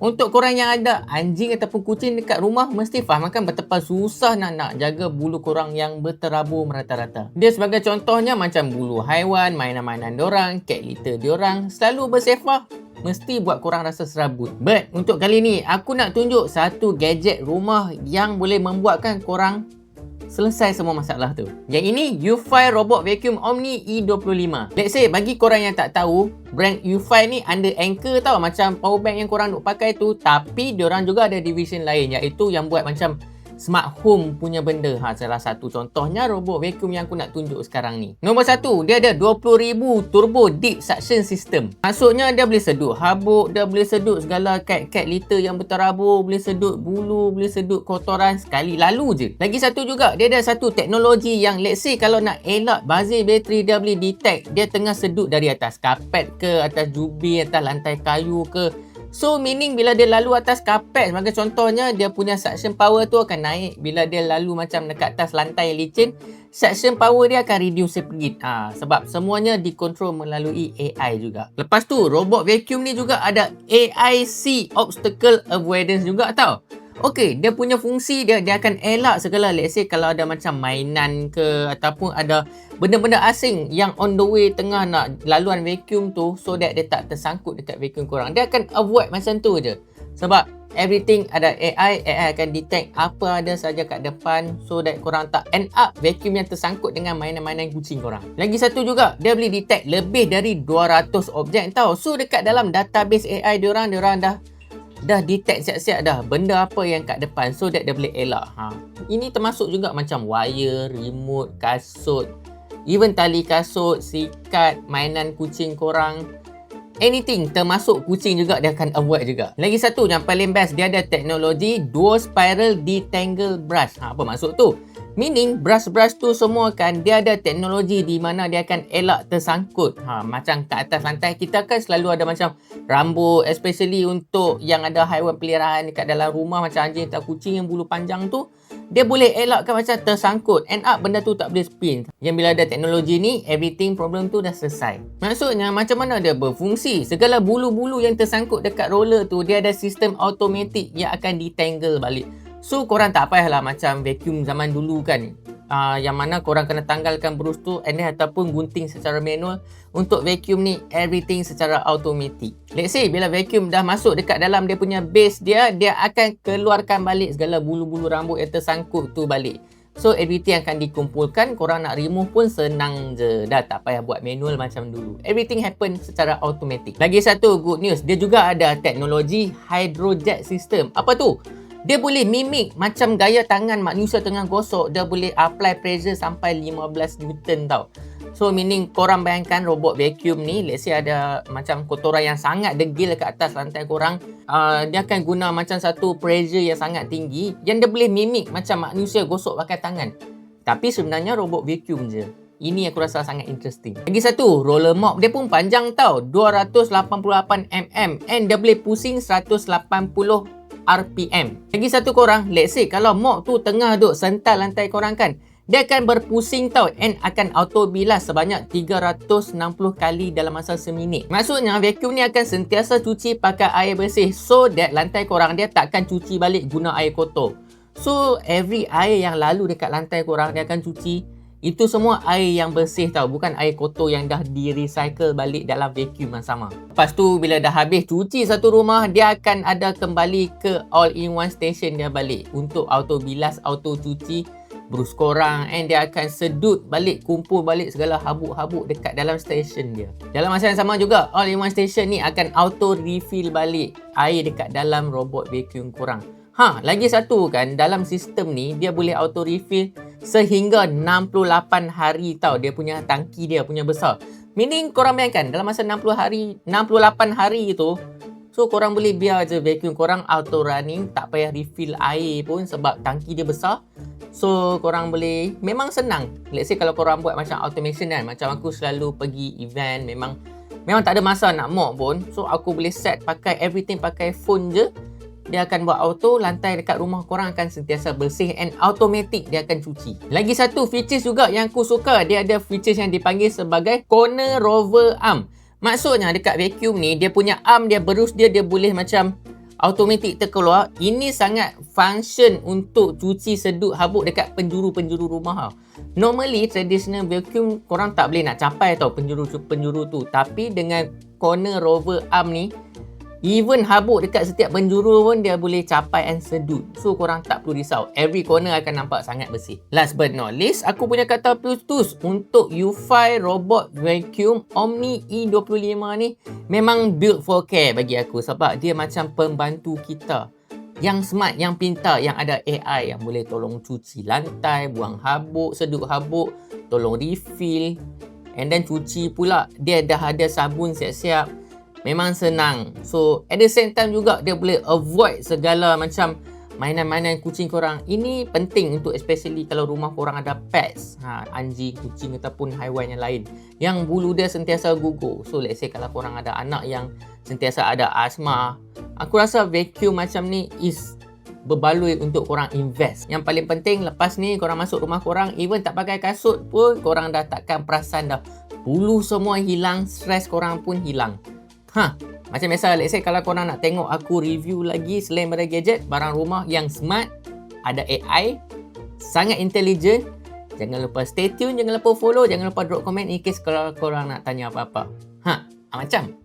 Untuk korang yang ada anjing ataupun kucing dekat rumah mesti fahamkan betapa susah nak nak jaga bulu korang yang berterabur merata-rata. Dia sebagai contohnya macam bulu haiwan, mainan-mainan diorang, cat litter diorang selalu bersifah mesti buat korang rasa serabut. But untuk kali ni aku nak tunjuk satu gadget rumah yang boleh membuatkan korang selesai semua masalah tu. Yang ini U5 Robot Vacuum Omni E25. Let's say bagi korang yang tak tahu, brand U5 ni under Anchor tau macam power bank yang korang duk pakai tu, tapi diorang juga ada division lain iaitu yang buat macam smart home punya benda. Ha, salah satu contohnya robot vacuum yang aku nak tunjuk sekarang ni. Nombor satu, dia ada 20,000 turbo deep suction system. Maksudnya dia boleh sedut habuk, dia boleh sedut segala cat-cat litter yang berterabur, boleh sedut bulu, boleh sedut kotoran sekali lalu je. Lagi satu juga, dia ada satu teknologi yang let's say kalau nak elak bazir bateri dia boleh detect dia tengah sedut dari atas kapet ke, atas jubir, atas lantai kayu ke, So meaning bila dia lalu atas kapet sebagai contohnya dia punya suction power tu akan naik bila dia lalu macam dekat atas lantai licin suction power dia akan reduce sedikit ha, sebab semuanya dikontrol melalui AI juga. Lepas tu robot vacuum ni juga ada AIC obstacle avoidance juga tau. Okey, dia punya fungsi dia dia akan elak segala let's say kalau ada macam mainan ke ataupun ada benda-benda asing yang on the way tengah nak laluan vacuum tu so that dia tak tersangkut dekat vacuum korang. Dia akan avoid macam tu je. Sebab everything ada AI, AI akan detect apa ada saja kat depan so that korang tak end up vacuum yang tersangkut dengan mainan-mainan kucing korang. Lagi satu juga, dia boleh detect lebih dari 200 objek tau. So dekat dalam database AI diorang, diorang dah dah detect siap-siap dah benda apa yang kat depan so that dia boleh elak. Ha. Ini termasuk juga macam wire, remote, kasut, even tali kasut, sikat, mainan kucing korang. Anything termasuk kucing juga dia akan avoid juga. Lagi satu yang paling best dia ada teknologi dual spiral detangle brush. Ha, apa maksud tu? Meaning brush-brush tu semua kan dia ada teknologi di mana dia akan elak tersangkut. Ha, macam kat atas lantai kita kan selalu ada macam rambut especially untuk yang ada haiwan peliharaan dekat dalam rumah macam anjing atau kucing yang bulu panjang tu dia boleh elakkan macam tersangkut. End up benda tu tak boleh spin yang bila ada teknologi ni everything problem tu dah selesai. Maksudnya macam mana dia berfungsi? Segala bulu-bulu yang tersangkut dekat roller tu dia ada sistem automatik yang akan detangle balik So korang tak payahlah macam vacuum zaman dulu kan. Uh, Yang mana korang kena tanggalkan brush tu And then ataupun gunting secara manual Untuk vacuum ni everything secara automatic. Let's say bila vacuum dah masuk dekat dalam dia punya base dia Dia akan keluarkan balik segala bulu-bulu rambut yang tersangkut tu balik. So everything akan dikumpulkan Korang nak remove pun senang je. Dah tak payah buat manual macam dulu. Everything happen secara automatic. Lagi satu good news Dia juga ada teknologi hydrojet system. Apa tu? Dia boleh mimik macam gaya tangan manusia tengah gosok. Dia boleh apply pressure sampai 15 Newton tau. So meaning korang bayangkan robot vacuum ni let's say ada macam kotoran yang sangat degil kat atas lantai korang uh, dia akan guna macam satu pressure yang sangat tinggi yang dia boleh mimik macam manusia gosok pakai tangan. Tapi sebenarnya robot vacuum je. Ini aku rasa sangat interesting. Lagi satu, roller mop dia pun panjang tau. 288 mm and dia boleh pusing 180 RPM. Lagi satu korang, let's say kalau mop tu tengah duk sental lantai korang kan, dia akan berpusing tau and akan auto bilas sebanyak 360 kali dalam masa seminit. Maksudnya vacuum ni akan sentiasa cuci pakai air bersih so that lantai korang dia takkan cuci balik guna air kotor. So every air yang lalu dekat lantai korang dia akan cuci itu semua air yang bersih tau Bukan air kotor yang dah di recycle balik dalam vacuum yang sama. Lepas tu bila dah habis cuci satu rumah Dia akan ada kembali ke all-in-one station dia balik Untuk auto bilas, auto cuci Brush korang And dia akan sedut balik Kumpul balik segala habuk-habuk dekat dalam station dia. Dalam masa yang sama juga All-in-one station ni akan auto refill balik Air dekat dalam robot vacuum korang. Ha, lagi satu kan dalam sistem ni dia boleh auto refill sehingga 68 hari tau dia punya tangki dia punya besar. Meaning korang bayangkan dalam masa 60 hari 68 hari itu so korang boleh biar je vacuum korang auto running tak payah refill air pun sebab tangki dia besar. So korang boleh memang senang. Let's say kalau korang buat macam automation kan macam aku selalu pergi event memang memang tak ada masa nak mop pun. So aku boleh set pakai everything pakai phone je dia akan buat auto lantai dekat rumah korang akan sentiasa bersih and automatic dia akan cuci lagi satu features juga yang aku suka dia ada features yang dipanggil sebagai corner rover arm maksudnya dekat vacuum ni dia punya arm dia berus dia dia boleh macam automatik terkeluar. Ini sangat function untuk cuci sedut habuk dekat penjuru-penjuru rumah tau. Normally traditional vacuum korang tak boleh nak capai tau penjuru-penjuru tu. Tapi dengan corner rover arm ni Even habuk dekat setiap penjuru pun dia boleh capai and sedut. So korang tak perlu risau. Every corner akan nampak sangat bersih. Last but not least, aku punya kata putus untuk U5 Robot Vacuum Omni E25 ni memang built for care bagi aku sebab dia macam pembantu kita. Yang smart, yang pintar, yang ada AI yang boleh tolong cuci lantai, buang habuk, sedut habuk, tolong refill and then cuci pula. Dia dah ada sabun siap-siap memang senang. So at the same time juga dia boleh avoid segala macam mainan-mainan kucing korang. Ini penting untuk especially kalau rumah korang ada pets. Ha, anjing, kucing ataupun haiwan yang lain. Yang bulu dia sentiasa gugur. So let's say kalau korang ada anak yang sentiasa ada asma. Aku rasa vacuum macam ni is berbaloi untuk korang invest. Yang paling penting lepas ni korang masuk rumah korang even tak pakai kasut pun korang dah takkan perasan dah. Bulu semua hilang, stres korang pun hilang. Ha, macam biasa, let's say kalau korang nak tengok aku review lagi selain pada gadget, barang rumah yang smart, ada AI, sangat intelligent, jangan lupa stay tune, jangan lupa follow, jangan lupa drop komen in case kalau korang nak tanya apa-apa. Ha, macam